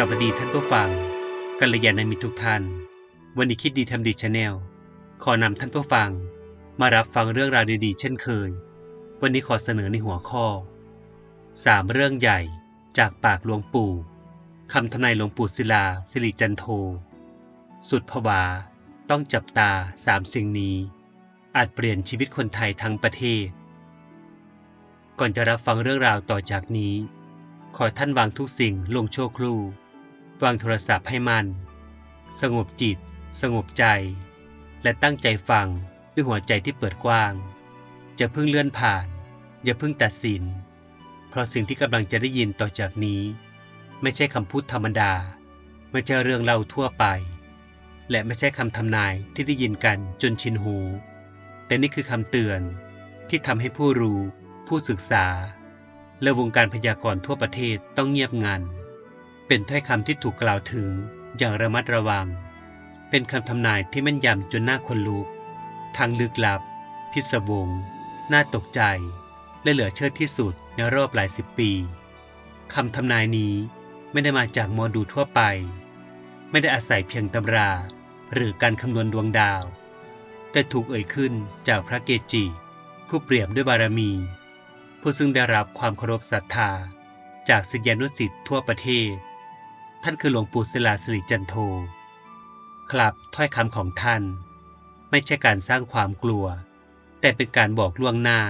สวัสดีท่านผู้ฟังกัลยาณมิตรทุกท่าน วันนี้คิดดีทำดีชาแนลขอนำท่านผู้ฟัง มารับฟังเรื่องราวดีๆ เช่นเคย วันนี้ขอเสนอในหัวข้อสามเรื่องใหญ่จากปากหลวงปู่คำทำนายหลวงปู่ศิลาสิริจันโท สุดผวาต้องจับตาสามสิ่งนี้ อาจเปลี่ยนชีวิตคนไทยทั้งประเทศ ก่อนจะรับฟังเรื่องราวต่อจากนี้ ขอท่านวางทุกสิ่งลงชั่วครู่ วางโทรศัพท์ให้มัน สงบจิต สงบใจ และตั้งใจฟังด้วยหัวใจที่เปิดกว้าง จะเพิ่งเลื่อนผ่าน อย่าเพิ่งตัดสิน เพราะสิ่งที่กำลังจะได้ยินต่อจากนี้ ไม่ใช่คำพูดธรรมดา ไม่ใช่เรื่องเล่าทั่วไป และไม่ใช่คำทำนายที่ได้ยินกันจนชินหู แต่นี่คือคำเตือนที่ทำให้ผู้รู้ ผู้ศึกษา และวงการพยากรณ์ทั่วประเทศต้องเงียบงัน เป็นถ้อยคำที่ถูกกล่าวถึงอย่างระมัดระวัง เป็นคำทำนายที่แม่นยำจนน่าขนลุก ทางลึกลับ พิศวง น่าตกใจ และเหลือเชื่อที่สุดในรอบหลายสิบปี คำทำนายนี้ไม่ได้มาจากมอดูทั่วไป ไม่ได้อาศัยเพียงตำรา หรือการคำนวณดวงดาว แต่ถูกเอ่ยขึ้นจากพระเกจิ ผู้เปรียบด้วยบารมี ผู้ซึ่งได้รับความเคารพศรัทธา จากศิษยานุศิษย์ทั่วประเทศ ท่านคือหลวงปู่ศิลาสิริจันโท ครับถ้อยคำของท่าน ไม่ใช่การสร้างความกลัว แต่เป็นการบอกล่วงหน้า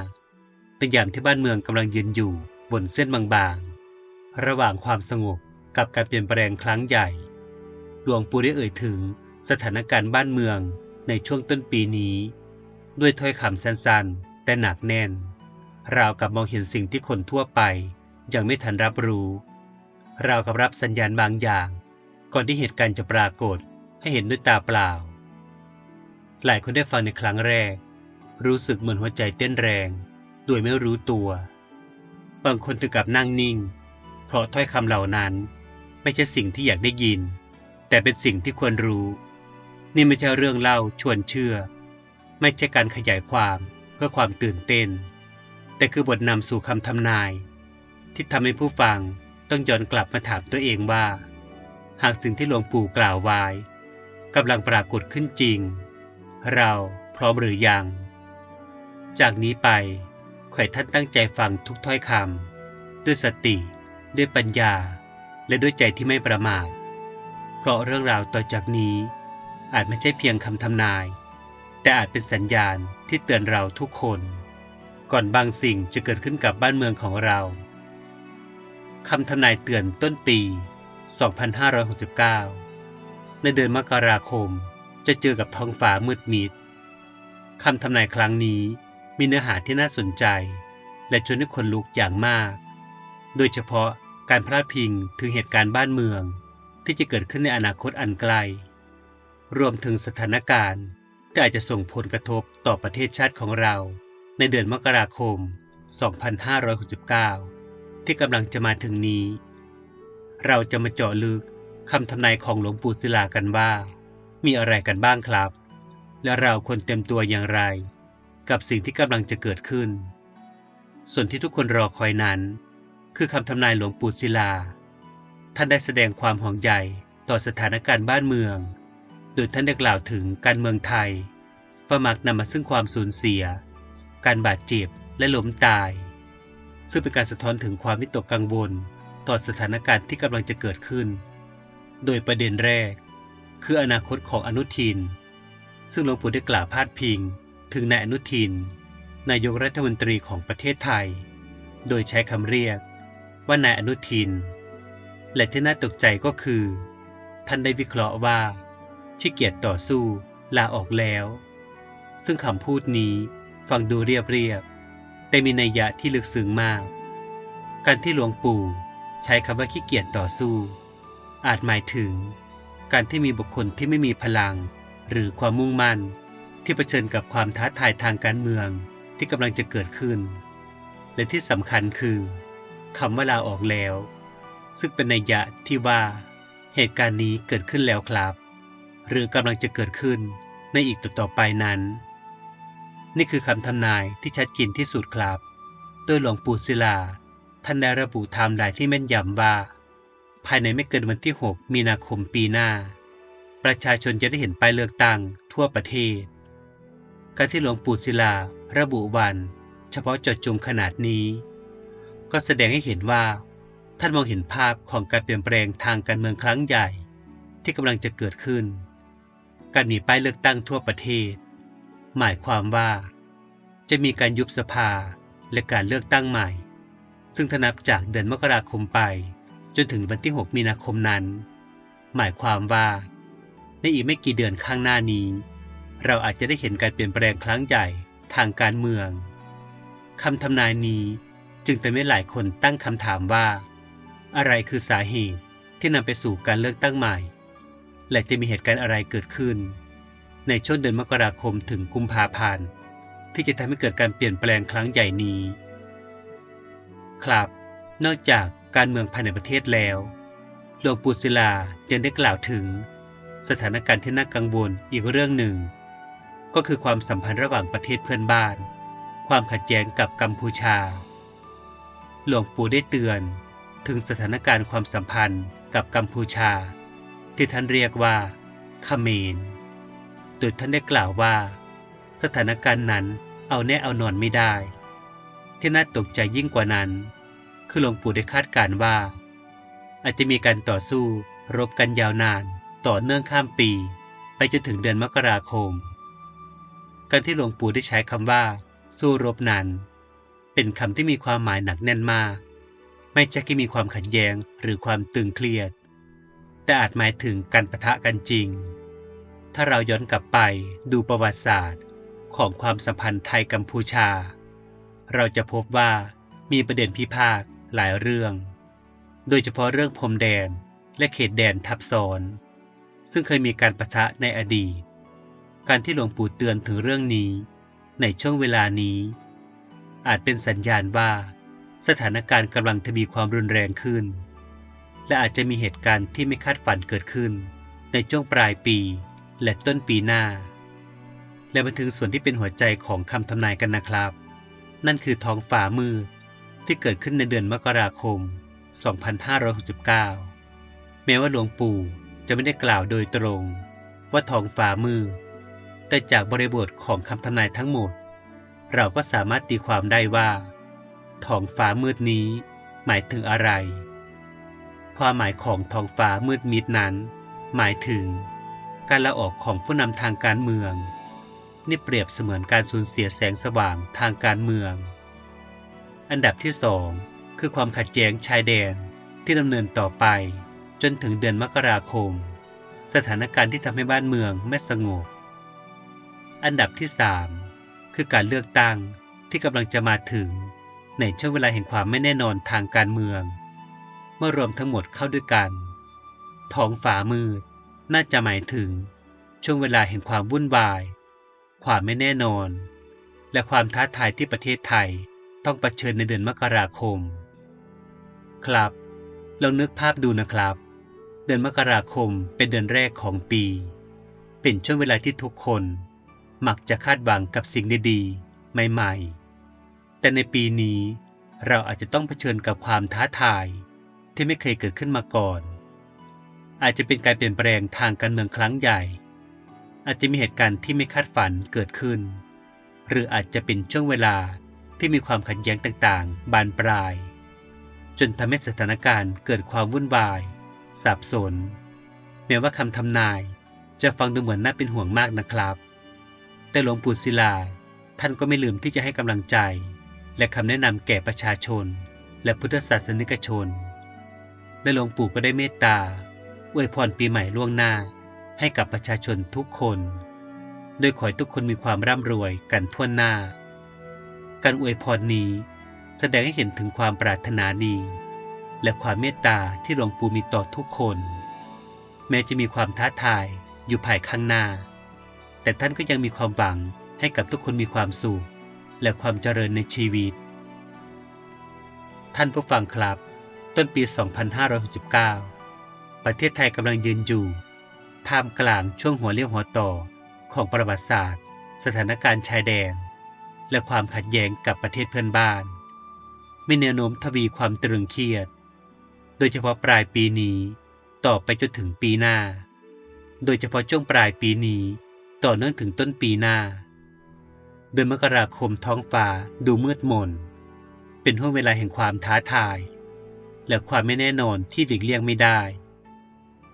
เป็นยามที่บ้านเมืองกำลังยืนอยู่บนเส้นบางๆ ระหว่างความสงบกับการเปลี่ยนแปลงครั้งใหญ่ หลวงปู่ได้เอ่ยถึงสถานการณ์บ้านเมืองในช่วงต้นปีนี้ ด้วยถ้อยคำสั้นๆ แต่หนักแน่น ราวกับมองเห็นสิ่งที่คนทั่วไปยังไม่ทันรับรู้ เรากับรับสัญญาณบางอย่าง ก่อนที่เหตุการณ์จะปรากฏให้เห็นด้วยตาเปล่า หลายคนได้ฟังในครั้งแรก รู้สึกเหมือนหัวใจเต้นแรง โดยไม่รู้ตัว บางคนถึงกับนั่งนิ่ง เพราะถ้อยคำเหล่านั้น ไม่ใช่สิ่งที่อยากได้ยิน แต่เป็นสิ่งที่ควรรู้ นี่ไม่ใช่เรื่องเล่าชวนเชื่อ ไม่ใช่การขยายความเพื่อความตื่นเต้น แต่คือบทนำสู่คำทำนาย ที่ทำให้ผู้ฟัง ต้องย้อนกลับมาถามตัวเองว่า หากสิ่งที่หลวงปู่กล่าวไว้กำลังปรากฏขึ้นจริง เราพร้อมหรือยัง จากนี้ไปขอให้ท่านตั้งใจฟังทุกถ้อยคำด้วยสติ ด้วยปัญญา และด้วยใจที่ไม่ประมาท เพราะเรื่องราวต่อจากนี้ อาจไม่ใช่เพียงคำทำนาย แต่อาจเป็นสัญญาณที่เตือนเราทุกคน ก่อนบางสิ่งจะเกิดขึ้นกับบ้านเมืองของเรา คำทำนายเตือนต้นปี 2569 ในเดือนมกราคมจะเจอกับท้องฟ้ามืดมิด คำทำนายครั้งนี้มีเนื้อหาที่น่าสนใจ และชวนให้คนลุกอย่างมาก โดยเฉพาะการพลาดพิงถึงเหตุการณ์บ้านเมือง ที่จะเกิดขึ้นในอนาคตอันไกล รวมถึงสถานการณ์ที่อาจจะส่งผลกระทบต่อประเทศชาติของเรา ในเดือนมกราคม 2569 ที่กำลังจะมาถึงนี้ เราจะมาเจาะลึกคำทำนายของหลวงปู่ศิลากันว่า มีอะไรกันบ้างครับ และเราควรเตรียมตัวอย่างไร กับสิ่งที่กำลังจะเกิดขึ้น ส่วนที่ทุกคนรอคอยนั้น คือคำทำนายหลวงปู่ศิลา ท่านได้แสดงความห่วงใยต่อสถานการณ์บ้านเมือง โดยท่านได้กล่าวถึงการเมืองไทยว่ามักนำมาซึ่งความสูญเสีย การบาดเจ็บและล้มตาย ซึ่งเป็นการสะท้อนถึงความวิตกกังวล ต่อสถานการณ์ที่กำลังจะเกิดขึ้น โดยประเด็นแรก คืออนาคตของอนุทิน ซึ่งหลวงปู่ได้กล่าวพาดพิง ถึงนายอนุทิน นายกรัฐมนตรีของประเทศไทย โดยใช้คำเรียก ว่านายอนุทิน และที่น่าตกใจก็คือ ท่านได้วิเคราะห์ว่าขี้เกียจต่อสู้ลาออกแล้ว ซึ่งคำพูดนี้ฟังดูเรียบเรียบ แต่มีนัยยะที่ลึกซึ้งมาก การที่หลวงปู่ใช้คำว่าขี้เกียจต่อสู้ อาจหมายถึง การที่มีบุคคลที่ไม่มีพลัง หรือความมุ่งมั่น ที่เผชิญกับความท้าทายทางการเมืองที่กำลังจะเกิดขึ้น และที่สำคัญคือคำว่าลาออกแล้ว ซึ่งเป็นนัยยะที่ว่า เหตุการณ์นี้เกิดขึ้นแล้วครับ หรือกำลังจะเกิดขึ้นในอีกต่อๆไปนั้น นี่คือคำทำนายที่ชัดเจนที่สุดครับ โดยหลวงปู่ศิลา ท่านได้ระบุไทม์ไลน์ที่แม่นยำว่า ภายในไม่เกินวันที่ 6 มีนาคมปีหน้า ประชาชนจะได้เห็นป้ายเลือกตั้งทั่วประเทศ การที่หลวงปู่ศิลา ระบุวัน เฉพาะเจดจงขนาดนี้ ก็แสดงให้เห็นว่า ท่านมองเห็นภาพของการเปลี่ยนแปลงทางการเมืองครั้งใหญ่ ที่กำลังจะเกิดขึ้น การมีป้ายเลือกตั้งทั่วประเทศ หมายความว่า จะมีการยุบสภาและการเลือกตั้งใหม่ ซึ่งถ้านับจากเดือนมกราคมไป จนถึงวันที่ 6 มีนาคมนั้น หมายความว่า ในอีกไม่กี่เดือนข้างหน้านี้ เราอาจจะได้เห็นการเปลี่ยนแปลงครั้งใหญ่ทางการเมืองคำทำนายนี้จึงทำให้หลายคนตั้งคำถามว่า อะไรคือสาเหตุที่นำไปสู่การเลือกตั้งใหม่ และจะมีเหตุการณ์อะไรเกิดขึ้น ในช่วงเดือนมกราคมถึงกุมภาพันธ์ที่จะทำให้เกิดการเปลี่ยนแปลงครั้งใหญ่นี้ ครับ นอกจากการเมืองภายในประเทศแล้วหลวงปู่ศิลายังได้กล่าวถึง สถานการณ์ที่น่ากังวลอีกเรื่องหนึ่ง ก็คือความสัมพันธ์ระหว่างประเทศเพื่อนบ้าน ความขัดแย้งกับกัมพูชา หลวงปู่ได้เตือนถึงสถานการณ์ความสัมพันธ์กับกัมพูชา ที่ท่านเรียกว่าเขมร โดยท่านได้กล่าวว่า สถานการณ์นั้นเอาแน่เอานอนไม่ได้ ที่น่าตกใจยิ่งกว่านั้น คือหลวงปู่ได้คาดการณ์ว่า อาจจะมีการต่อสู้รบกันยาวนานต่อเนื่องข้ามปี ไปจนถึงเดือนมกราคม การที่หลวงปู่ได้ใช้คำว่า สู้รบนั้น เป็นคำที่มีความหมายหนักแน่นมาก ไม่ใช่แค่มีความขัดแย้งหรือความตึงเครียด แต่อาจหมายถึงการประทะกันจริง ถ้าเราย้อนกลับไปดูประวัติศาสตร์ ของความสัมพันธ์ไทยกัมพูชา เราจะพบว่ามีประเด็นพิพาทหลายเรื่อง โดยเฉพาะเรื่องพรมแดนและเขตแดนทับซ้อน ซึ่งเคยมีการประทะในอดีต การที่หลวงปู่เตือนถึงเรื่องนี้ ในช่วงเวลานี้ อาจเป็นสัญญาณว่า สถานการณ์กำลังทวีความรุนแรงขึ้น และอาจจะมีเหตุการณ์ที่ไม่คาดฝันเกิดขึ้น ในช่วงปลายปี และต้นปีหน้า และมาถึงส่วนที่เป็นหัวใจของคำทำนายกันนะครับ นั่นคือท้องฟ้ามืดที่เกิดขึ้นในเดือนมกราคม 2569 แม้ว่าหลวงปู่จะไม่ได้กล่าวโดยตรง ว่าท้องฟ้ามืดแต่จากบริบทของคำทำนายทั้งหมด เราก็สามารถตีความได้ว่าท้องฟ้ามืดนี้ หมายถึงอะไร ความหมายของท้องฟ้ามืดมิดนั้น หมายถึง การละออกของผู้นำทางการเมือง นี่เปรียบเสมือนการสูญเสียแสงสว่างทางการเมือง อันดับที่สองคือความขัดแย้งชายแดนที่ดำเนินต่อไป จนถึงเดือนมกราคม สถานการณ์ที่ทำให้บ้านเมืองไม่สงบ อันดับที่สามคือการเลือกตั้งที่กำลังจะมาถึง ในช่วงเวลาแห่งความไม่แน่นอนทางการเมือง เมื่อรวมทั้งหมดเข้าด้วยกัน ท้องฟ้ามืด น่าจะหมายถึงช่วงเวลาแห่งความวุ่นวาย ความไม่แน่นอน และความท้าทายที่ประเทศไทยต้องเผชิญในเดือนมกราคม ครับลองนึกภาพดูนะครับ เดือนมกราคมเป็นเดือนแรกของปี เป็นช่วงเวลาที่ทุกคน มักจะคาดหวังกับสิ่งดีๆ ใหม่ๆ แต่ในปีนี้เราอาจจะต้องเผชิญกับความท้าทายที่ไม่เคยเกิดขึ้นมาก่อน อาจจะเป็นการเปลี่ยนแปลงทางการเมืองครั้งใหญ่ อาจจะมีเหตุการณ์ที่ไม่คาดฝันเกิดขึ้น หรืออาจจะเป็นช่วงเวลาที่มีความขัดแย้งต่างๆ บานปลาย จนทำให้สถานการณ์เกิดความวุ่นวาย สับสน แม้ว่าคำทำนายจะฟังดูเหมือนน่าเป็นห่วงมากนะครับ แต่หลวงปู่ศิลาท่านก็ไม่ลืมที่จะให้กำลังใจ และคำแนะนำแก่ประชาชน และพุทธศาสนิกชนและหลวงปู่ก็ได้เมตตา อวยพรปีใหม่ล่วงหน้า ให้กับประชาชนทุกคน โดยขอให้ทุกคนมีความร่ำรวยกันทั่วหน้า การอวยพรนี้แสดงให้เห็นถึงความปรารถนาดี และความเมตตาที่หลวงปู่มีต่อทุกคน แม้จะมีความท้าทายอยู่ภายข้างหน้า แต่ท่านก็ยังมีความหวังให้กับทุกคนมีความสุขและความเจริญในชีวิต ท่านผู้ฟังครับ ต้นปี 2569 ประเทศไทยกำลังยืนอยู่ท่ามกลางช่วงหัวเลี้ยวหัวต่อของประวัติศาสตร์ สถานการณ์ชายแดน และความขัดแย้งกับประเทศเพื่อนบ้าน มีแนวโน้มทวีความตรึงเครียด โดยเฉพาะปลายปีนี้ต่อไปจนถึงปีหน้า โดยเฉพาะช่วงปลายปีนี้ต่อเนื่องถึงต้นปีหน้า เดือนมกราคมท้องฟ้าดูมืดมน เป็นห่วงเวลาแห่งความท้าทาย และความไม่แน่นอนที่หลีกเลี่ยงไม่ได้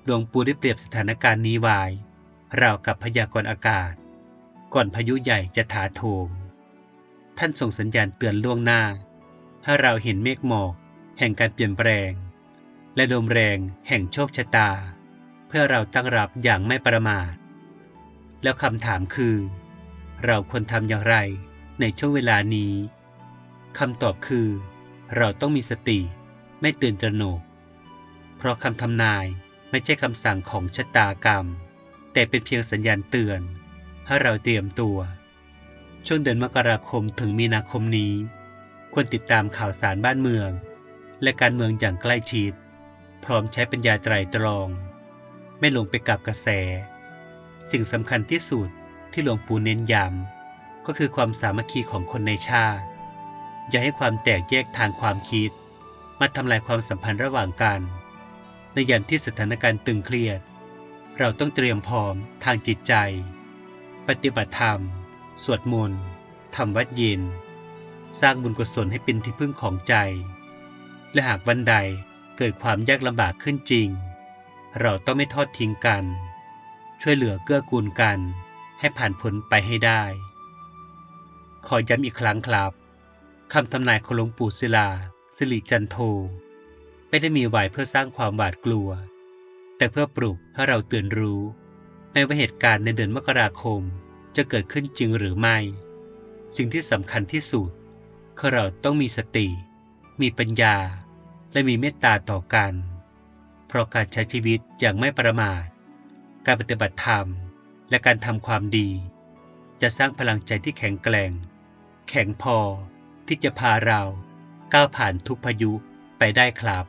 หลวงปู่ได้เปรียบสถานการณ์นี้ไว้ราวกับพยากรณ์อากาศ ก่อนพายุใหญ่จะถาโถม ท่านส่งสัญญาณเตือนล่วงหน้า ให้เราเห็นเมฆหมอกแห่งการเปลี่ยนแปลง และลมแรงแห่งโชคชะตา เพื่อเราตั้งรับอย่างไม่ประมาท แล้วคำถามคือ เราควรทำอย่างไรในช่วงเวลานี้คำตอบคือ เราต้องมีสติไม่ตื่นตระหนก เพราะคำทำนาย ไม่ใช่คำสั่งของชะตากรรม แต่เป็นเพียงสัญญาณเตือนให้เราเตรียมตัว ช่วงเดือนมกราคมถึงมีนาคมนี้ ควรติดตามข่าวสารบ้านเมือง และการเมืองอย่างใกล้ชิด พร้อมใช้ปัญญาไตรตรอง ไม่หลงไปกับกระแส สิ่งสำคัญที่สุดที่หลวงปู่เน้นย้ำก็คือความสามัคคีของคนในชาติ อย่าให้ความแตกแยกทางความคิด มาทำลายความสัมพันธ์ระหว่างกัน ในยามที่สถานการณ์ตึงเครียด เราต้องเตรียมพร้อมทางจิตใจ ปฏิบัติธรรม สวดมนต์ทำวัดเย็น สร้างบุญกุศลให้เป็นที่พึ่งของใจ และหากวันใดเกิดความยากลำบากขึ้นจริง เราต้องไม่ทอดทิ้งกัน ช่วยเหลือเกื้อกูลกัน ให้ผ่านพ้นไปให้ได้ ขอย้ำอีกครั้งครับคำทำนายของหลวงปู่ศิลาสิริจันโท ไม่ได้มีไว้เพื่อสร้างความหวาดกลัว แต่เพื่อปลุกให้เราตื่นรู้ไม่ว่าเหตุการณ์ในเดือนมกราคมจะเกิดขึ้นจริงหรือไม่ สิ่งที่สำคัญที่สุดคือเราต้องมีสติ มีปัญญา และมีเมตตาต่อกัน เพราะการใช้ชีวิตอย่างไม่ประมาท การปฏิบัติธรรม และการทำความดี จะสร้างพลังใจที่แข็งแกร่ง แข็งพอที่จะพาเราก้าวผ่านทุกพายุไปได้ครับ